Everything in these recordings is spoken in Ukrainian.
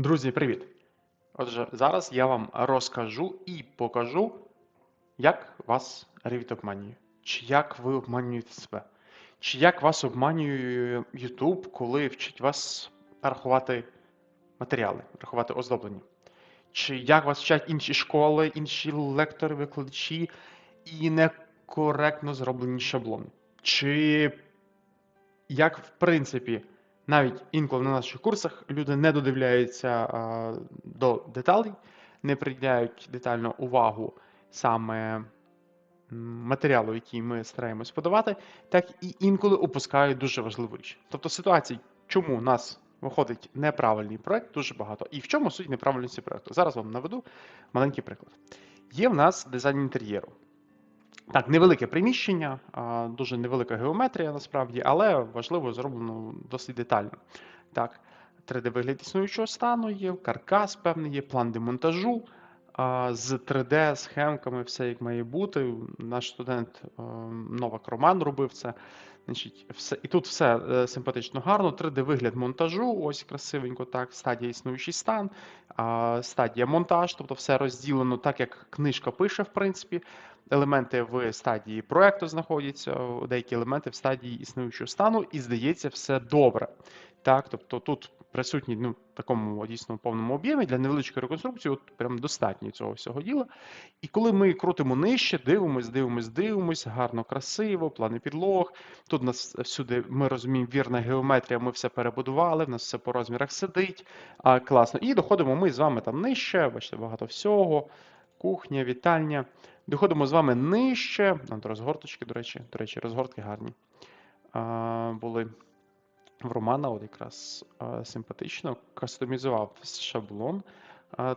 Друзі, привіт! Отже, зараз я вам розкажу і покажу, як вас Revit обманює, чи як ви обманюєте себе, чи як вас обманює YouTube, коли вчить вас рахувати матеріали, рахувати оздоблення, чи як вас вчать інші школи, інші лектори, викладачі і некоректно зроблені шаблони, чи як в принципі. Навіть інколи на наших курсах люди не додивляються а, до деталей, не приділяють детально увагу саме матеріалу, який ми стараємось подавати, так і інколи опускають дуже важливу річ. Тобто ситуацій, чому у нас виходить неправильний проект, дуже багато. І в чому суть неправильності проекту? Зараз вам наведу маленький приклад. Є в нас дизайн інтер'єру. Так, невелике приміщення, дуже невелика геометрія насправді, але важливо зроблено досить детально. Так, 3D-вигляд існуючого стану є, каркас певний є, план демонтажу з 3D-схемками, все як має бути. Наш студент Новак Роман робив це. Значить, все, І тут все е, симпатично гарно. 3D-вигляд монтажу, ось красивенько, так, стадія існуючий стан, стадія монтаж, тобто все розділено так, як книжка пише, в принципі. Елементи в стадії проекту знаходяться, деякі елементи в стадії існуючого стану, і здається, все добре. Так, тобто тут присутній ну, в такому дійсно повному об'ємі для невеличкої реконструкції, от прям достатньо цього всього діла. І коли ми крутимо нижче, дивимось, дивимось, дивимось, гарно, красиво, плани підлог. Тут нас всюди ми розуміємо вірна геометрія, ми все перебудували, в нас все по розмірах сидить. А, Класно. І доходимо ми з вами там нижче, бачите, багато всього. Кухня, вітальня. Доходимо з вами нижче. Розгорточки, до речі, до речі, розгортки гарні. А, Були в Романа, от якраз симпатично. Кастомізував шаблон,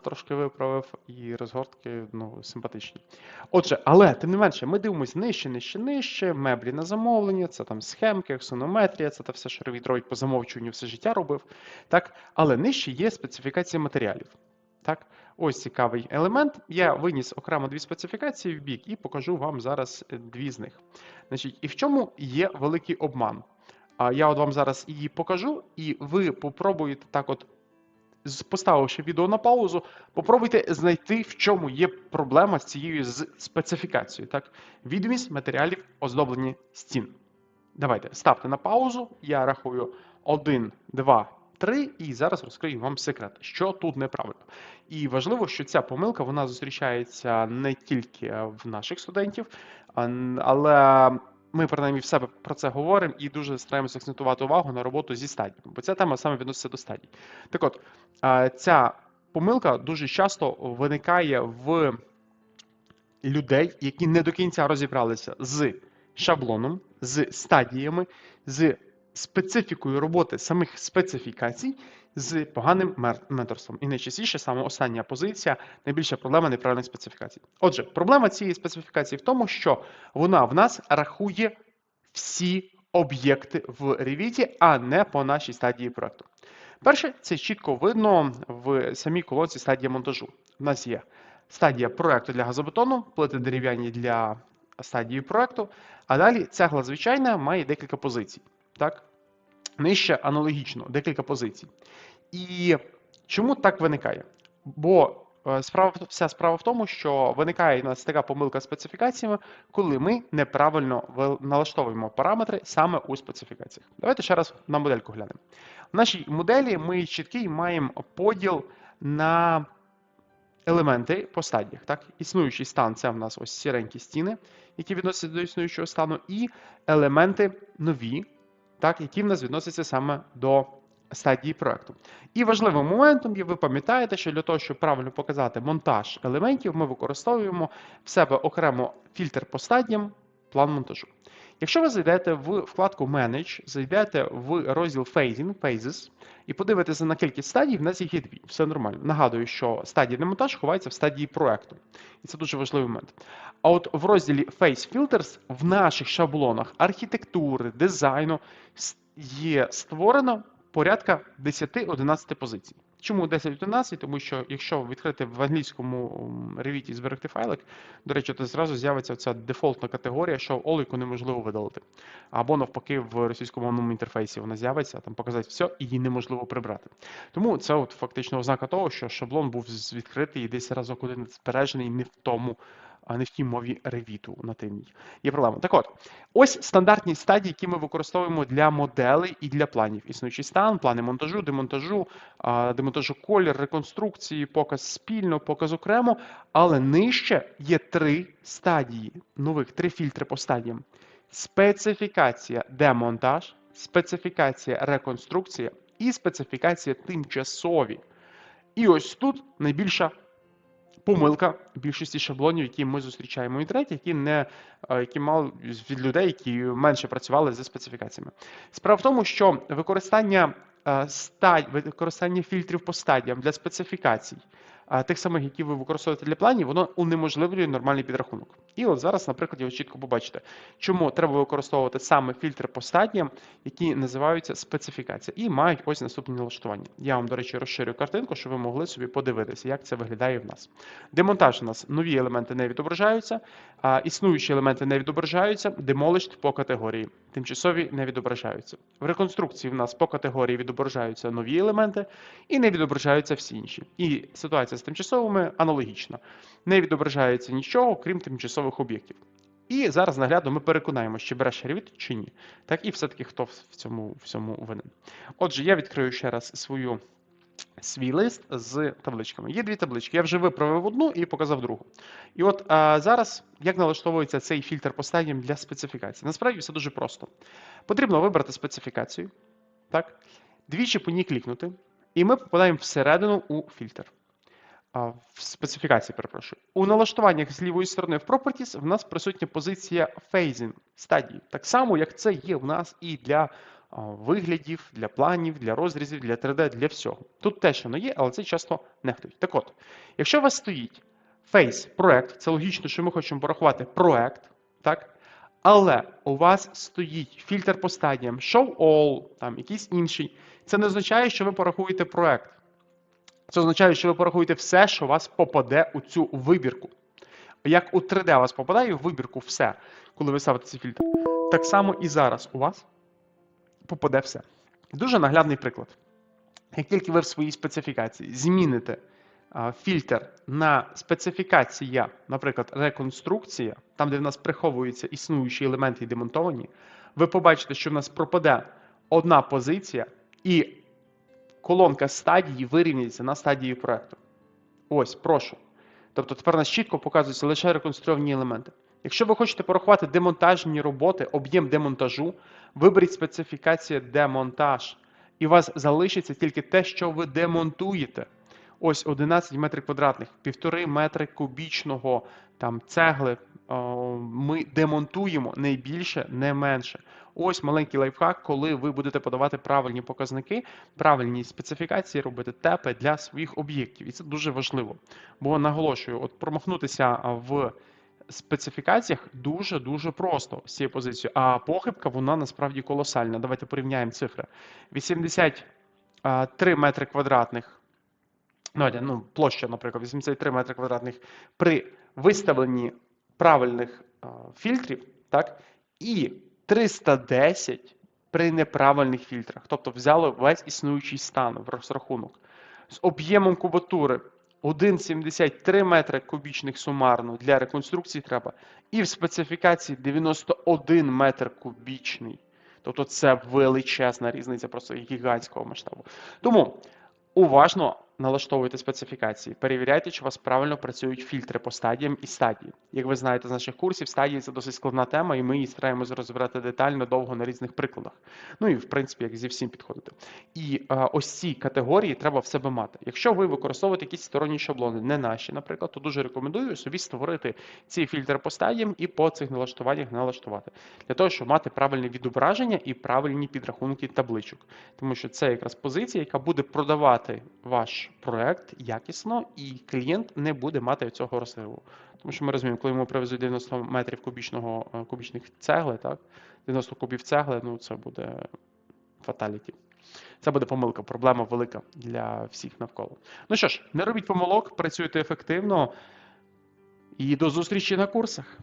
трошки виправив, і розгортки ну, симпатичні. Отже, але тим не менше, ми дивимося нижче, нижче, нижче, меблі на замовлення, це там схемки, аксонометрія, це та все, що Revit по замовчуванню все життя робив. Так? Але нижче є специфікація матеріалів. Так? Ось цікавий елемент. Я виніс окремо дві специфікації в бік і покажу вам зараз е, дві з них. Значить, І в чому є великий обман? Я от вам зараз її покажу, і ви попробуєте так, от, поставивши відео на паузу, попробуйте знайти, в чому є проблема з цією специфікацією. Так? Відомість матеріалів оздоблення стін. Давайте ставте на паузу. Я рахую 1, 2, 3, і зараз розкрию вам секрет, що тут неправильно. І важливо, що ця помилка вона зустрічається не тільки в наших студентів, але ми принаймні в себе про це говоримо і дуже стараємося акцентувати увагу на роботу зі стадіями, бо ця тема саме відноситься до стадій. Так от, ця помилка дуже часто виникає в людей, які не до кінця розібралися з шаблоном, з стадіями, з специфікою роботи самих специфікацій, з поганим менторством. І найчастіше саме остання позиція найбільша проблема неправильних специфікацій. Отже, проблема цієї специфікації в тому, що вона в нас рахує всі об'єкти в Revit, а не по нашій стадії проекту. Перше, це чітко видно в самій колонці стадія монтажу. У нас є стадія проекту для газобетону, плити дерев'яні для стадії проекту, а далі цегла звичайна має декілька позицій. Так? Нижче аналогічно, декілька позицій. І чому так виникає? Бо е, справа, вся справа в тому, що виникає у нас така помилка з специфікаціями, коли ми неправильно налаштовуємо параметри саме у специфікаціях. Давайте ще раз на модельку глянемо. В нашій моделі ми чіткий маємо поділ на елементи по стадіях. Так? Існуючий стан це в нас ось сіренькі стіни, які відносяться до існуючого стану, і елементи нові, так, які в нас відносяться саме до стадії проекту. І важливим моментом є, ви пам'ятаєте, що для того, щоб правильно показати монтаж елементів, ми використовуємо в себе окремо фільтр по стадіям, план монтажу. Якщо ви зайдете в вкладку Manage, зайдете в розділ Phasing, Phases, і подивитеся на кількість стадій, в нас їх є дві. Все нормально. Нагадую, що стадія демонтаж ховається в стадії проекту. І це дуже важливий момент. А от в розділі Face Filters в наших шаблонах архітектури, дизайну є створено порядка 10-11 позицій. Чому 10-11? Тому що якщо відкрити в англійському ревіті зберегти файлик, до речі, то зразу з'явиться ця дефолтна категорія, що олику неможливо видалити. Або навпаки, в російськомовному інтерфейсі вона з'явиться, там показати все, і її неможливо прибрати. Тому це от фактично ознака того, що шаблон був відкритий і десь разок один збережений не в тому, а не в тій мові ревіту нативній. Є проблема. Так от, ось стандартні стадії, які ми використовуємо для моделей і для планів. Існуючий стан, плани монтажу, демонтажу, демонтажу колір, реконструкції, показ спільно, показ окремо. Але нижче є три стадії нових, три фільтри по стадіям: специфікація демонтаж, специфікація реконструкція і специфікація тимчасові. І ось тут найбільша помилка більшості шаблонів, які ми зустрічаємо в інтернеті, які не е, які мали від людей, які менше працювали зі специфікаціями. Справа в тому, що використання стадій, використання фільтрів по стадіям для специфікацій, е, тих самих, які ви використовуєте для планів, воно унеможливлює нормальний підрахунок. І от зараз, наприклад, ви чітко побачите, чому треба використовувати саме фільтри по які називаються специфікація, і мають ось наступні налаштування. Я вам, до речі, розширю картинку, щоб ви могли собі подивитися, як це виглядає в нас. Демонтаж у нас нові елементи не відображаються, а існуючі елементи не відображаються, demolished по категорії. Тимчасові не відображаються. В реконструкції в нас по категорії відображаються нові елементи і не відображаються всі інші. І ситуація з тимчасовими аналогічна. Не відображається нічого, крім тимчасових об'єктів. І зараз наглядно ми переконаємося, чи береш Revit, чи ні. Так і все-таки хто в цьому всьому винен. Отже, я відкрию ще раз свою свій лист з табличками. Є дві таблички. Я вже виправив одну і показав другу. І от а, зараз як налаштовується цей фільтр по стадіям для специфікації? Насправді все дуже просто. Потрібно вибрати специфікацію, так? двічі по ній клікнути, і ми попадаємо всередину у фільтр. В специфікації, перепрошую. У налаштуваннях з лівої сторони в Properties в нас присутня позиція Phasing стадії. Так само, як це є в нас і для виглядів, для планів, для розрізів, для 3D, для всього. Тут теж воно є, але це часто нехтують. Так от, якщо у вас стоїть Phase, проект, це логічно, що ми хочемо порахувати проект, так? Але у вас стоїть фільтр по стадіям, Show All, там якийсь інший. Це не означає, що ви порахуєте проект. Це означає, що ви порахуєте все, що у вас попаде у цю вибірку. Як у 3D у вас попадає в вибірку все, коли ви ставите цей фільтр. Так само і зараз у вас попаде все. Дуже наглядний приклад. Як тільки ви в своїй специфікації зміните фільтр на специфікація, наприклад, реконструкція, там, де в нас приховуються існуючі елементи і демонтовані, ви побачите, що в нас пропаде одна позиція, і колонка стадії вирівняється на стадії проекту. Ось, прошу. Тобто тепер нас чітко показуються лише реконструйовані елементи. Якщо ви хочете порахувати демонтажні роботи, об'єм демонтажу, виберіть специфікація демонтаж, і у вас залишиться тільки те, що ви демонтуєте. Ось 11 метрів квадратних, півтори метри кубічного там цегли. Ми демонтуємо не більше, не менше. Ось маленький лайфхак, коли ви будете подавати правильні показники, правильні специфікації робити тепи для своїх об'єктів. І це дуже важливо. Бо наголошую, от промахнутися в специфікаціях дуже дуже просто з цією позицією. А похибка вона насправді колосальна. Давайте порівняємо цифри: 83 метри квадратних. Ну, ну, площа, наприклад, 83 метри квадратних при виставленні правильних фільтрів, так, і 310 при неправильних фільтрах. Тобто взяли весь існуючий стан в розрахунок. З об'ємом кубатури 1,73 метри кубічних сумарно для реконструкції треба. І в специфікації 91 метр кубічний. Тобто це величезна різниця, просто гігантського масштабу. Тому уважно налаштовуйте специфікації, перевіряйте, чи у вас правильно працюють фільтри по стадіям і стадії. Як ви знаєте з наших курсів, стадії це досить складна тема, і ми її стараємося розбирати детально, довго на різних прикладах. Ну і в принципі, як зі всім підходити. І е, ось ці категорії треба в себе мати. Якщо ви використовуєте якісь сторонні шаблони, не наші, наприклад, то дуже рекомендую собі створити ці фільтри по стадіям і по цих налаштуваннях налаштувати для того, щоб мати правильне відображення і правильні підрахунки табличок, тому що це якраз позиція, яка буде продавати ваш проект якісно, і клієнт не буде мати цього розриву. Тому що ми розуміємо, коли йому привезуть 90 метрів кубічного е, кубічних цегли, так 90 кубів цегли, ну це буде фаталіті. Це буде помилка, проблема велика для всіх навколо. Ну що ж, не робіть помилок, працюйте ефективно і до зустрічі на курсах.